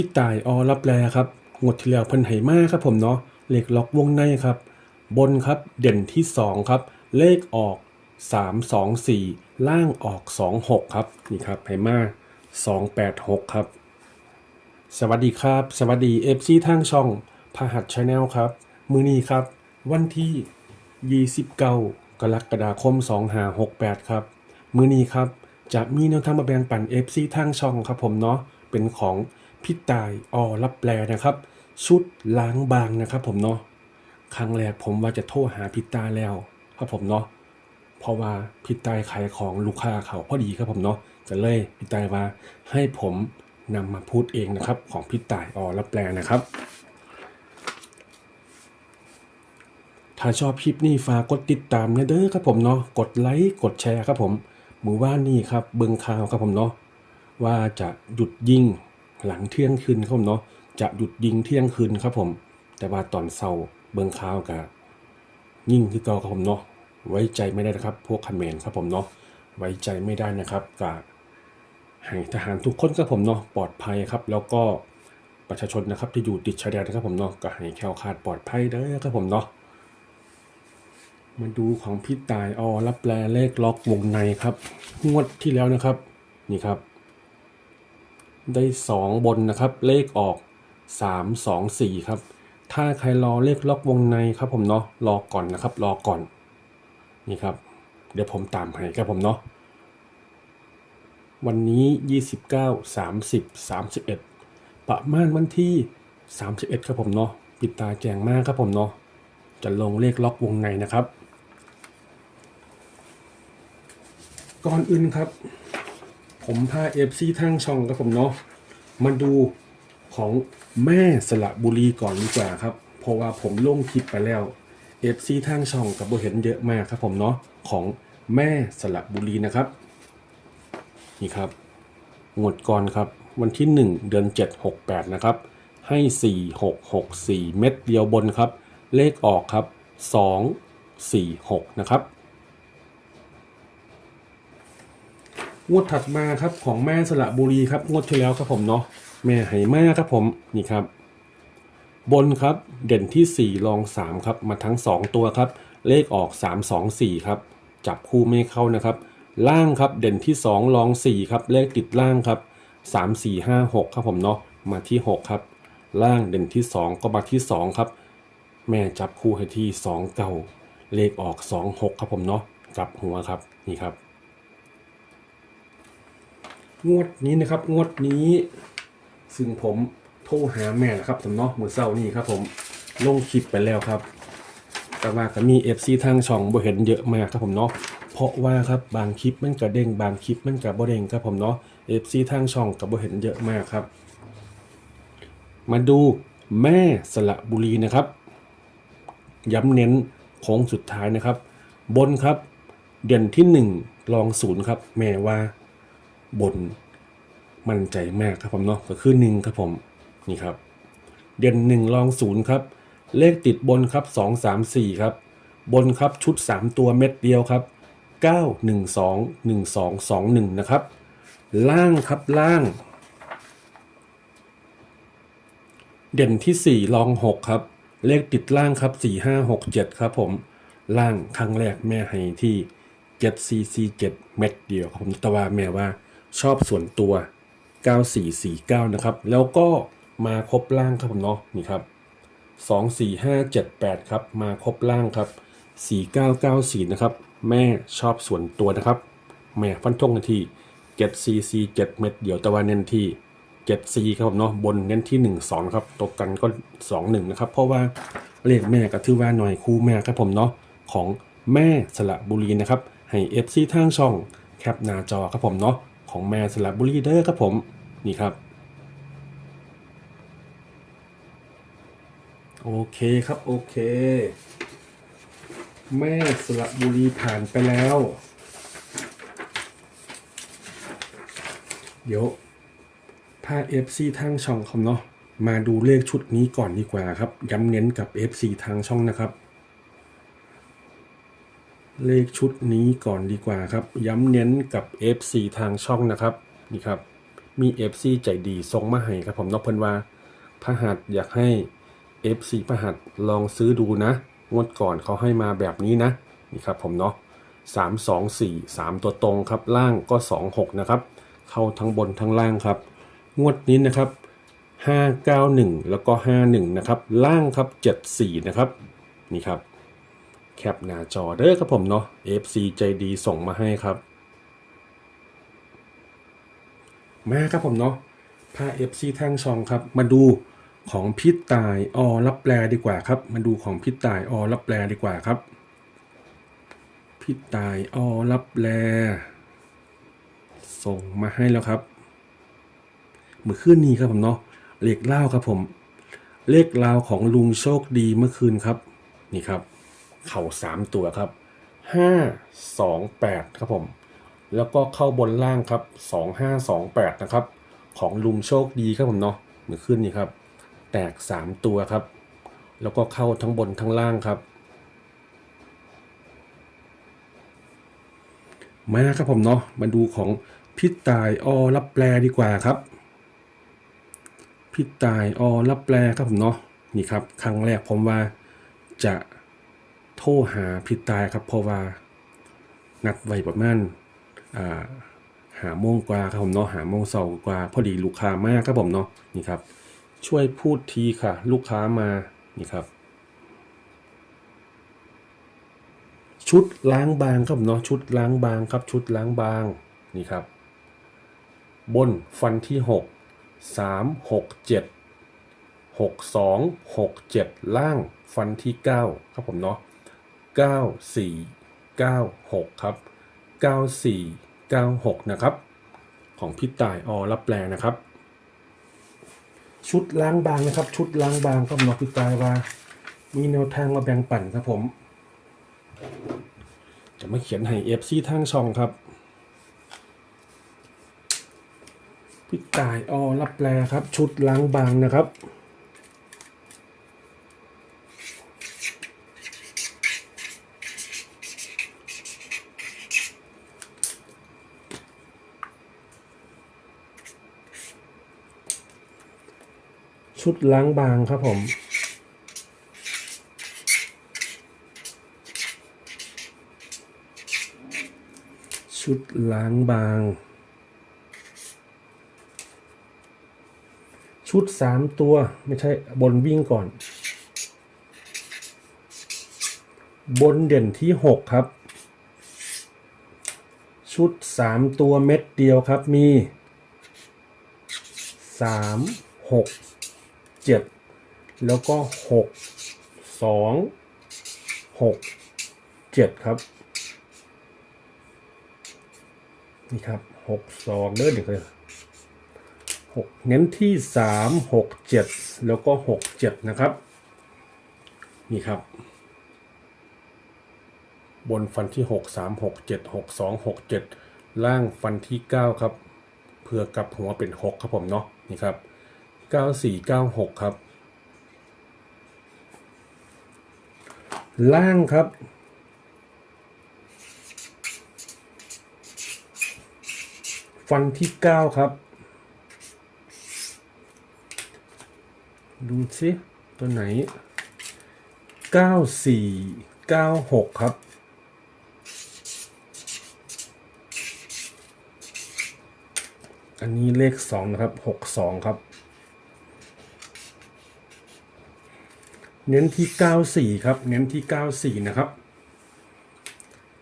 พี่ตายอรับแลครับงวดที่แล้วเพิ่นไหมาครับผมเนาะเลขล็อกวงในครับ บนครับเด่นที่ 2 ครับ เลขออก 3 2 4 ล่างออก 2 6 ครับ นี่ครับไหมา286 ครับ สวัสดีครับ สวัสดี FC ทางช่องพหัสชาแนลครับ มือนี้ครับ วันที่ 29 กรกฎาคม 2568 ครับ มือนี้ครับจะมีแนวทางมาแบ่งปัน FC ทางช่องครับผมเนาะเป็นของ พี่ตายอรับแปลนะครับ ชุดล้างบางนะครับ ผมเนาะครั้งแรกผมว่าจะโทรหาพี่ตายแล้วครับผมเนาะเพราะว่าพี่ตายขายของลูกค้าเขาพอดีครับผมเนาะก็เลยพี่ตายว่าให้ผมนำมาพูดเองนะครับ ของพี่ตายอรับแปลนะครับถ้าชอบคลิปนี้ฝากกดติดตามนะเด้อครับผมเนาะกดไลค์กดแชร์ครับผมมือว่านนี่ครับเบิงข่าวครับผมเนาะว่าจะหยุดยิง หลังเที่ยงคืนครับผมเนาะจะหยุดยิงเที่ยงคืนครับผม แต่ว่าตอนเช้าเบิงข่าวกับยิ่งคือเก่าครับผมเนาะไว้ใจไม่ได้นะครับ พวกคอมเมนต์ครับผมเนาะไว้ใจไม่ได้นะครับกับให้ทหารทุกคนครับผมเนาะปลอดภัยครับ แล้วก็ประชาชนนะครับที่อยู่ติดชายแดนนะครับผมเนาะก็ให้แคล้วคลาดปลอดภัยเด้อครับผมเนาะมาดูของพี่ตายออรับแปลเลขล็อกวงในครับ งวดที่แล้วนะครับ นี่ครับ ได้สองบนนะครับ เลขออกสามสองสี่ครับ ถ้าใครรอเลขล็อกวงในครับผมเนาะรอก่อนนะครับ รอก่อนนี่ครับ เดี๋ยวผมตามให้ครับผมเนาะวันนี้ยี่สิบเก้าสามสิบสามสิบเอ็ดประมาณวันที่สามสิบเอ็ดครับผมเนาะปิดตาแจงมากครับผมเนาะจะลงเลขล็อกวงในนะครับ ก่อนอื่นครับ ผมพาเอฟซีทางช่องครับผมเนาะมาดูของแม่สระบุรีก่อนดีกว่าครับ เพราะว่าผมลงคลิปไปแล้วเอฟซีทางช่องกับโบเห็นเยอะมากครับผมเนาะของแม่สระบุรีนะครับ นี่ครับงวดก่อนครับ วันที่ 1 เดือน 7 68 นะครับ ให้ 4 6 6 4 เม็ดเดียวบนครับ เลขออกครับ 2 4 6 นะครับ งวดถัดมาครับของแม่สระบุรีครับงวดที่แล้วครับผมเนาะแม่ไหมาครับผมนี่ครับ บนครับเด่นที่ 4 รอง 3 ครับ มาทั้ง 2 ตัวครับ เลขออก 3 2 4 ครับ จับคู่ไม่เข้านะครับ ล่างครับเด่นที่ 2 รอง 4 ครับ เลขติดล่างครับ 3 4 5 6 ครับผมเนาะมาที่ 6 ครับ ล่างเด่นที่ 2 ก็มาที่ 2 ครับ แม่จับคู่ให้ที่ 2 เก่า เลขออก 2 6 ครับผมเนาะกลับหัวครับนี่ครับ งวดนี้นะครับ งวดนี้ ซึ่งผมโทรหาแม่นะครับสำเนาะมือเศร้านี่ครับ ผมลงคลิปไปแล้วครับ แต่ว่าก็มี FC ทางช่องบ่เห็นเยอะมากครับผมเนาะเพราะว่าครับบางคลิปมันก็เด้งบางคลิปมันก็บ่เด้งครับผมเนาะ FC ทางช่องก็บ่เห็นเยอะมากครับ มาดูแม่สระบุรีนะครับ ย้ำเน้นโค้งสุดท้ายนะครับ บนครับ เด่นที่ 1 รองศูนย์ครับ แม่ว่า บนมั่นใจมากครับผมเนาะก็คือหนึ่งครับผมนี่ครับ เด่นหนึ่งรองศูนย์ครับ เลขติดบนครับสองสามสี่ครับ บนครับชุดสามตัวเม็ดเดียวครับเก้าหนึ่งสองหนึ่งสองสองหนึ่งนะครับ ล่างครับล่าง เด่นที่ 4 รอง 6 ครับ เลขติดล่างครับ 4 5 6 7 ครับผมล่างครั้งแรกแม่ให้ที่7 c c 7เม็ดเดียวครับผมต่ว่าแม่ว่า ชอบส่วนตัว 9449 นะครับ แล้วก็มาครบล่างครับผมเนาะนี่ครับ 2 4 5 7 8 ครับ มาครบล่างครับ 4994 นะครับ แม่ชอบส่วนตัวนะครับ แม่ฟันธงกันที่ 7 c c 7 เม็ดเดียวต่ว่าเน้นที่ 7 c ครับผมเนาะบนเน้นที่ 1 2 ครับตกกันก็ 2 1 นะครับ เพราะว่าเลขแม่ก็ถือว่าหน่อยคู่แม่ครับผมเนาะของแม่สระบุรีนะครับให้ FC ทางช่องแคปหน้าจอครับผมเนาะ ของแม่สระบุรีเด้อครับผมนี่ครับ โอเคครับโอเค แม่สระบุรีผ่านไปแล้ว เดี๋ยวพา FC ทางช่องคอมเนาะมาดูเลขชุดนี้ก่อนดีกว่าครับ ย้ำเน้นกับ FC ทางช่องนะครับ เลขชุดนี้ก่อนดีกว่าครับ ย้ำเน้นกับ FC ทางช่องนะครับนี่ครับ มี FC ใจดีส่งมาให้ครับผมนาะเพิ่นว่าพระหัสอยากให้ FC พระหัสลองซื้อดูนะ งวดก่อนเขาให้มาแบบนี้นะนี่ครับผมเนาะ3 2 4 3ตัวตรงครับล่างก็2 6นะครับ เข้าทั้งบนทั้งล่างครับ งวดนี้นะครับ591แล้วก็51นะครับ ล่างครับ74นะครับนี่ครับ แคปหน้าจอเด้อครับผมเนาะ FC ใจดีส่งมาให้ครับ มาครับผมเนาะพา FC ทางช่องครับ มาดูของพิษตายออรับแปลดีกว่าครับ มาดูของพิษตายออรับแปลดีกว่าครับ พิษตายออรับแปลส่งมาให้แล้วครับเมื่อคืนนี้ครับผมเนาะเลขเล่าครับผม เลขเล่าของลุงโชคดีเมื่อคืนครับ นี่ครับ เข่าสามตัวครับห้าสองแปดครับผม แล้วก็เข้าบนล่างครับสองห้าสองแปดนะครับ ของลุงโชคดีครับผมเนาะเมื่อคืนนี้ครับ แตกสามตัวครับ แล้วก็เข้าทั้งบนทั้งล่างครับมาครับผมเนาะมาดูของพี่ตายอรับแปลดีกว่าครับพี่ตายอรับแปลครับผมเนาะนี่ครับครั้งแรกผมว่าจะ โทรหาพี่ตายครับเพราะว่านัดไว้ประมาณอ่าหาโมงกว่าครับผมเนาะหาโมงเสากว่า พอดีลูกค้ามากครับผมเนาะนี่ครับ ช่วยพูดทีค่ะ ลูกค้ามานี่ครับ ชุดล้างบางครับผมเนาะชุดล้างบางครับ ชุดล้างบางนี่ครับ บนฟันที่หกสามหกเจ็ดหกสองหกเจ็ดล่างฟันที่เก้าครับผมเนาะ เก้าสี่เก้าหกครับเก้าสี่เก้าหกนะครับ ของพี่ต่ายอรับแปลนะครับ ชุดล้างบางนะครับ ชุดล้างบางครับเนาะพี่ต่ายว่า มีแนวทางมาแบ่งปันครับผม จะมาเขียนให้เอฟซีทางช่องครับพี่ตายอรับแปลครับ ชุดล้างบางนะครับ ชุดล้างบางครับผม ชุดล้างบาง ชุดสามตัวไม่ใช่บนวิ่งก่อน บนเด่นที่หกครับ ชุดสามตัวเม็ดเดียวครับมีสามหก เจ็ดแล้วก็หกสองหกเจ็ดครับ นี่ครับหกสองเด้อเดี๋ยวเลยหกเน้นที่สามหกเจ็ดแล้วก็หกเจ็ดนะครับ นี่ครับ บนฟันที่หกสามหกเจ็ดหกสองหกเจ็ดล่างฟันที่เก้าครับเพื่อกับหัวเป็นหกครับผมเนาะนี่ครับ เก้าสี่เก้าหกครับ ล่างครับฟันที่เก้าครับ ดูสิตัวไหนเก้าสี่เก้าหกครับ อันนี้เลขสองนะครับหกสองครับ เน้นที่เก้าสี่ครับ เน้นที่เก้าสี่นะครับ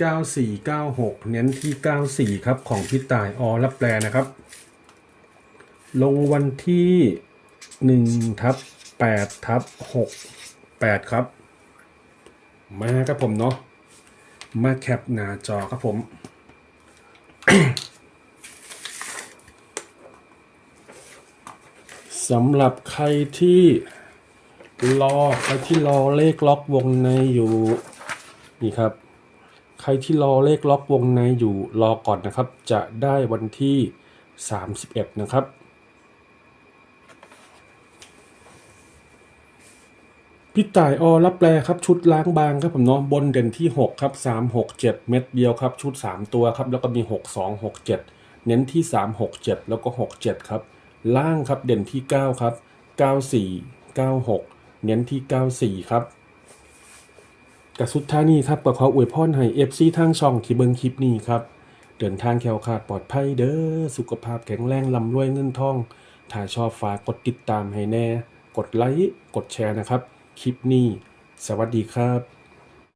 9496 เน้นที่ 94 ครับ ของพี่ตายอรับแปลนะครับ ลงวันที่1ทับ8ทับ6 8 ครับ มาครับผมเนาะ มาแคปหน้าจอครับผมสำหรับใครที่ รอใครที่รอเลขล็อกวงในอยู่นี่ครับ ใครที่รอเลขล็อกวงในอยู่รอก่อนนะครับ จะได้วันที่ 31 นะครับพี่ต่ายอรับแปลครับชุดล้างบางครับผมเนาะบนเด่นที่ 6 ครับ 3 6 7 เม็ดเดียวครับ ชุด 3 ตัวครับ แล้วก็มี 6 2 6 7 เน้นที่ 3 6 7 แล้วก็ 6 7 ครับ ล่างครับเด่นที่ 9 ครับ 94 96 เน้นที่ 94 ครับกับสุดท้านี้ครับก็ขออวยพรให้ FC ทางช่องที่เบิ่งคลิปนี้ครับ เดินทางแคล้วคาดปลอดภัยเด้อสุขภาพแข็งแรงลำรวยเงินทอง ถ้าชอบฝากกดติดตามให้แน่ กดไลค์ กดแชร์นะครับ คลิปนี้ สวัสดีครับ